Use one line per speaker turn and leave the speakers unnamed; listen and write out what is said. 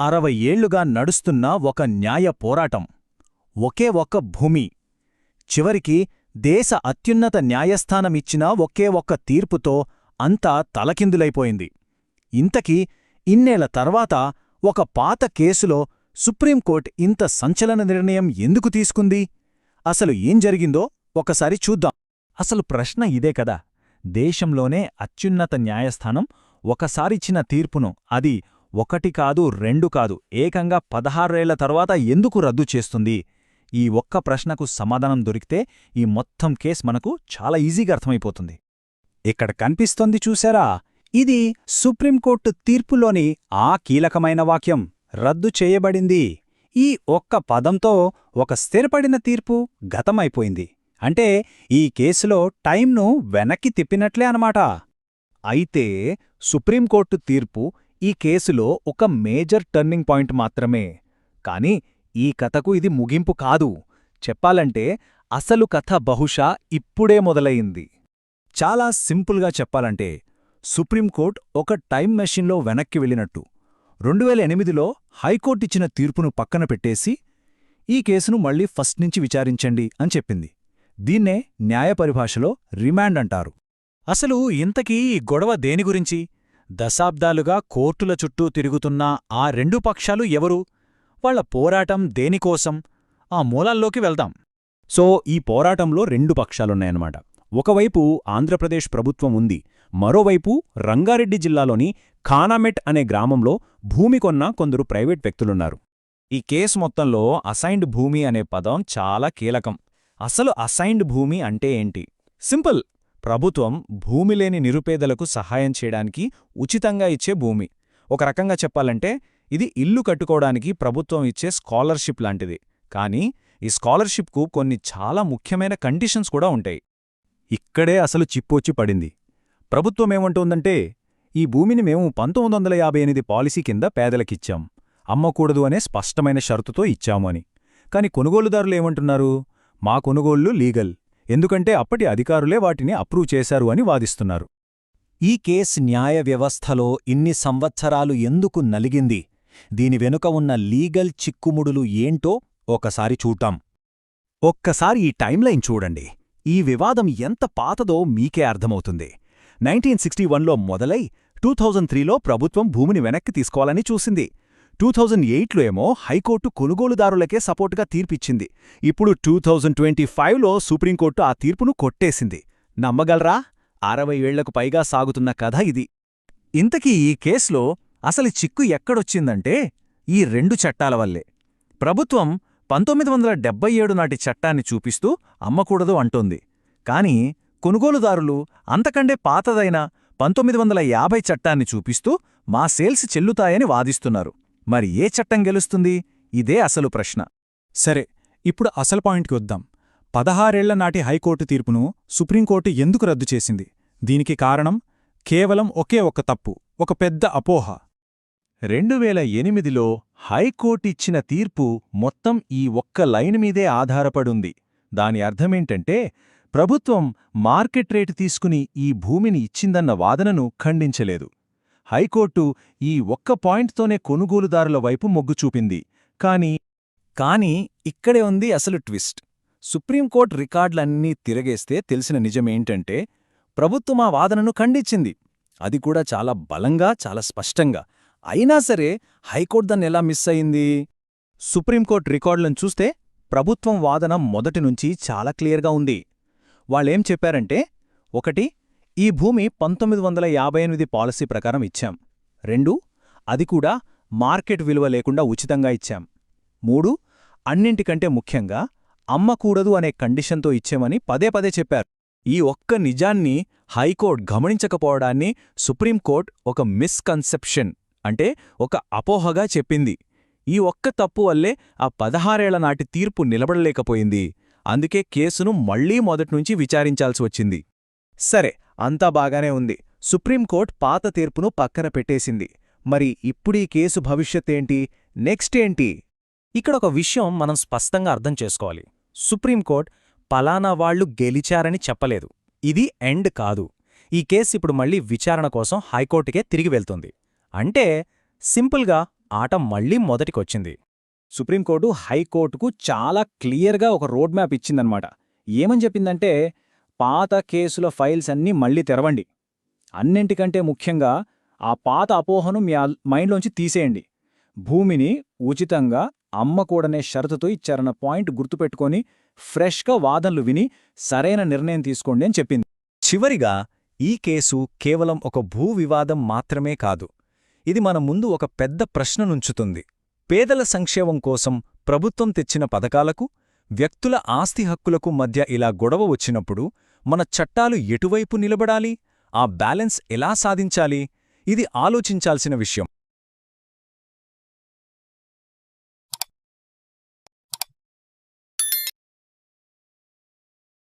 అరవై ఏళ్ళుగా నడుస్తున్న ఒక న్యాయ పోరాటం. ఒకే ఒక్క భూమి. చివరికి దేశ అత్యున్నత న్యాయస్థానమిచ్చిన ఒకే ఒక్క తీర్పుతో అంతా తలకిందులైపోయింది. ఇంతకీ ఇన్నేళ్ళ తర్వాత ఒక పాత కేసులో సుప్రీంకోర్టు ఇంత సంచలన నిర్ణయం ఎందుకు తీసుకుంది? అసలు ఏం జరిగిందో ఒకసారి చూద్దాం. అసలు ప్రశ్న ఇదే కదా. దేశంలోనే అత్యున్నత న్యాయస్థానం ఒకసారిచ్చిన తీర్పును అది ఒకటి కాదు రెండు కాదు ఏకంగా పదహారేళ్ళ తర్వాత ఎందుకు రద్దు చేస్తుంది? ఈ ఒక్క ప్రశ్నకు సమాధానం దొరికితే ఈ మొత్తం కేస్ మనకు చాలా ఈజీగా అర్థమైపోతుంది. ఇక్కడ కనిపిస్తోంది చూశారా? ఇది సుప్రీంకోర్టు తీర్పులోని ఆ కీలకమైన వాక్యం. రద్దు చేయబడింది. ఈ ఒక్క పదంతో ఒక స్థిరపడిన తీర్పు గతమైపోయింది. అంటే ఈ కేసులో టైంను వెనక్కి తిప్పినట్లే అనమాట అయితే సుప్రీంకోర్టు తీర్పు ఈ కేసులో ఒక మేజర్ టర్నింగ్ పాయింట్ మాత్రమే. కాని ఈ కథకు ఇది ముగింపు కాదు. చెప్పాలంటే అసలు కథ బహుశా ఇప్పుడే మొదలయింది చాలా సింపుల్గా చెప్పాలంటే సుప్రీంకోర్టు ఒక టైం మెషిన్లో వెనక్కి వెళ్ళినట్టు. రెండు వేల ఎనిమిదిలో హైకోర్టిచ్చిన తీర్పును పక్కన పెట్టేసి ఈ కేసును మళ్ళీ ఫస్ట్ నుంచి విచారించండి అని చెప్పింది. దీన్నే న్యాయ పరిభాషలో రిమాండ్ అంటారు. అసలు ఇంతకీ ఈ గొడవ దేని గురించి? దశాబ్దాలుగా కోర్టుల చుట్టూ తిరుగుతున్న ఆ రెండు పక్షాలు ఎవరు? వాళ్ళ పోరాటం దేనికోసం? ఆ మూలాల్లోకి వెళ్దాం. సో ఈ పోరాటంలో రెండు పక్షాలున్నాయన్నమాట. ఒకవైపు ఆంధ్రప్రదేశ్ ప్రభుత్వం ఉంది. మరోవైపు రంగారెడ్డి జిల్లాలోని ఖానామెట్ అనే గ్రామంలో భూమి కొన్న కొందరు ప్రైవేట్ వ్యక్తులున్నారు. ఈ కేసు మొత్తంలో అసైన్డ్ భూమి అనే పదం చాలా కీలకం. అసలు అసైన్డ్ భూమి అంటే ఏంటి? సింపుల్. ప్రభుత్వం భూమి లేని నిరుపేదలకు సహాయం చేయడానికి ఉచితంగా ఇచ్చే భూమి. ఒక రకంగా చెప్పాలంటే ఇది ఇల్లు కట్టుకోవడానికి ప్రభుత్వం ఇచ్చే స్కాలర్షిప్ లాంటిది. కానీ ఈ స్కాలర్షిప్కు కొన్ని చాలా ముఖ్యమైన కండిషన్స్ కూడా ఉంటాయి. ఇక్కడే అసలు చిప్పొచ్చి పడింది. ప్రభుత్వమేమంటోందంటే ఈ భూమిని మేము పంతొమ్మిది వందల యాభై ఎనిమిది పాలసీ కింద పేదలకిచ్చాం. అమ్మకూడదు అనే స్పష్టమైన షరతుతో ఇచ్చాము అని. కాని కొనుగోలుదారులు ఏమంటున్నారు? మా కొనుగోళ్ళు లీగల్. ఎందుకంటే అప్పటి అధికారులే వాటిని అప్రూవ్ చేశారు అని వాదిస్తున్నారు. ఈ కేస్ న్యాయ వ్యవస్థలో ఇన్ని సంవత్సరాలు ఎందుకు నలిగింది? దీని వెనుక ఉన్న లీగల్ చిక్కుముడులు ఏంటో ఒకసారి చూటాం ఒక్కసారి ఈ టైంలైన్ చూడండి. ఈ వివాదం ఎంత పాతదో మీకే అర్థమవుతుంది. నైన్టీన్ సిక్స్టీ వన్లో మొదలై టూ థౌజండ్ త్రీలో ప్రభుత్వం భూమిని వెనక్కి తీసుకోవాలని చూసింది. టూ థౌజండ్ ఎయిట్లో ఏమో హైకోర్టు కొనుగోలుదారులకే సపోర్టుగా తీర్పిచ్చింది. ఇప్పుడు టూ థౌజండ్ ట్వంటీ ఫైవ్లో సుప్రీంకోర్టు ఆ తీర్పును కొట్టేసింది. నమ్మగలరా? అరవై ఏళ్ళకు పైగా సాగుతున్న కథ ఇది. ఇంతకీ ఈ కేసులో అసలు చిక్కు ఎక్కడొచ్చిందంటే ఈ రెండు చట్టాల వల్లే. ప్రభుత్వం పంతొమ్మిది వందల డెబ్బై ఏడు నాటి చట్టాన్ని చూపిస్తూ అమ్మకూడదు అంటోంది. కాని కొనుగోలుదారులు అంతకంటే పాతదైన పంతొమ్మిది వందల యాభై చట్టాన్ని చూపిస్తూ మా సేల్స్ చెల్లుతాయని వాదిస్తున్నారు. మరి ఏ చట్టం గెలుస్తుంది? ఇదే అసలు ప్రశ్న. సరే ఇప్పుడు అసలు పాయింట్కి వద్దాం. పదహారేళ్ళ నాటి హైకోర్టు తీర్పును సుప్రీంకోర్టు ఎందుకు రద్దు చేసింది? దీనికి కారణం? కేవలం ఒకే ఒక తప్పు ఒక పెద్ద అపోహ. రెండు వేల ఎనిమిదిలో హైకోర్టిచ్చిన తీర్పు మొత్తం ఈ ఒక్క లైన్ మీదే ఆధారపడుంది. దాని అర్థమేంటంటే ప్రభుత్వం మార్కెట్ రేటు తీసుకుని ఈ భూమిని ఇచ్చిందన్న వాదనను ఖండించలేదు. హైకోర్టు ఈ ఒక్క పాయింట్తోనే కొనుగోలుదారుల వైపు మొగ్గు చూపింది. కాని కాని ఇక్కడే ఉంది అసలు ట్విస్ట్. సుప్రీంకోర్టు రికార్డులన్నీ తిరగేస్తే తెలిసిన నిజమేంటంటే ప్రభుత్వం ఆ వాదనను ఖండించింది. అది కూడా చాలా బలంగా చాలా స్పష్టంగా. అయినా సరే హైకోర్టు దాన్ని ఎలా మిస్ అయింది? సుప్రీంకోర్టు రికార్డులను చూస్తే ప్రభుత్వం వాదన మొదటి నుంచి చాలా క్లియర్గా ఉంది. వాళ్ళేం చెప్పారంటే ఒకటి ఈ భూమి పంతొమ్మిది వందల యాభై ఎనిమిది పాలసీ ప్రకారం ఇచ్చాం. రెండు అది కూడా మార్కెట్ విలువ లేకుండా ఉచితంగా ఇచ్చాం. మూడు అన్నింటికంటే ముఖ్యంగా అమ్మకూడదు అనే కండిషన్తో ఇచ్చామని పదే పదే చెప్పారు. ఈ ఒక్క నిజాన్ని హైకోర్టు గమనించకపోవడాన్ని సుప్రీంకోర్టు ఒక మిస్కన్సెప్షన్ అంటే ఒక అపోహగా చెప్పింది. ఈ ఒక్క తప్పు వల్లే ఆ పదహారేళ్ళ నాటి తీర్పు నిలబడలేకపోయింది. అందుకే కేసును మళ్ళీ మొదట్నుంచి విచారించాల్సి వచ్చింది. సరే అంతా బాగానే ఉంది. సుప్రీంకోర్టు పాత తీర్పును పక్కన పెట్టేసింది. మరి ఇప్పుడీ కేసు భవిష్యత్తేంటి? నెక్స్ట్ ఏంటి? ఇక్కడ ఒక విషయం మనం స్పష్టంగా అర్థం చేసుకోవాలి. సుప్రీంకోర్టు పలానా వాళ్ళు గెలిచారని చెప్పలేదు. ఇది ఎండ్ కాదు. ఈ కేసు ఇప్పుడు మళ్ళీ విచారణ కోసం హైకోర్టుకే తిరిగి వెళ్తుంది. అంటే
సింపుల్గా ఆట మళ్ళీ మొదటికొచ్చింది.
సుప్రీంకోర్టు హైకోర్టుకు చాలా క్లియర్గా ఒక రోడ్ మ్యాప్ ఇచ్చిందనమాట. ఏమని చెప్పిందంటే పాత కేసుల ఫైల్స్ అన్నీ మళ్ళీ తెరవండి. అన్నింటికంటే ముఖ్యంగా ఆ పాత అపోహను మీ మైండ్లోంచి తీసేయండి. భూమిని ఉచితంగా అమ్మకూడనే షరతుతో ఇచ్చారన్న పాయింట్ గుర్తుపెట్టుకొని ఫ్రెష్గా వాదనలు విని సరైన నిర్ణయం తీసుకోండి అని చెప్పింది.
చివరిగా ఈ కేసు కేవలం ఒక భూ వివాదం మాత్రమే కాదు. ఇది మన ముందు ఒక పెద్ద ప్రశ్ననుంచుతుంది పేదల సంక్షేమం కోసం ప్రభుత్వం తెచ్చిన పథకాలకు వ్యక్తుల ఆస్తి హక్కులకు మధ్య ఇలా గొడవ వచ్చినప్పుడు మన చట్టాలు ఎటువైపు నిలబడాలి? ఆ బ్యాలెన్స్ ఎలా సాధించాలి? ఇది ఆలోచించాల్సిన విషయం.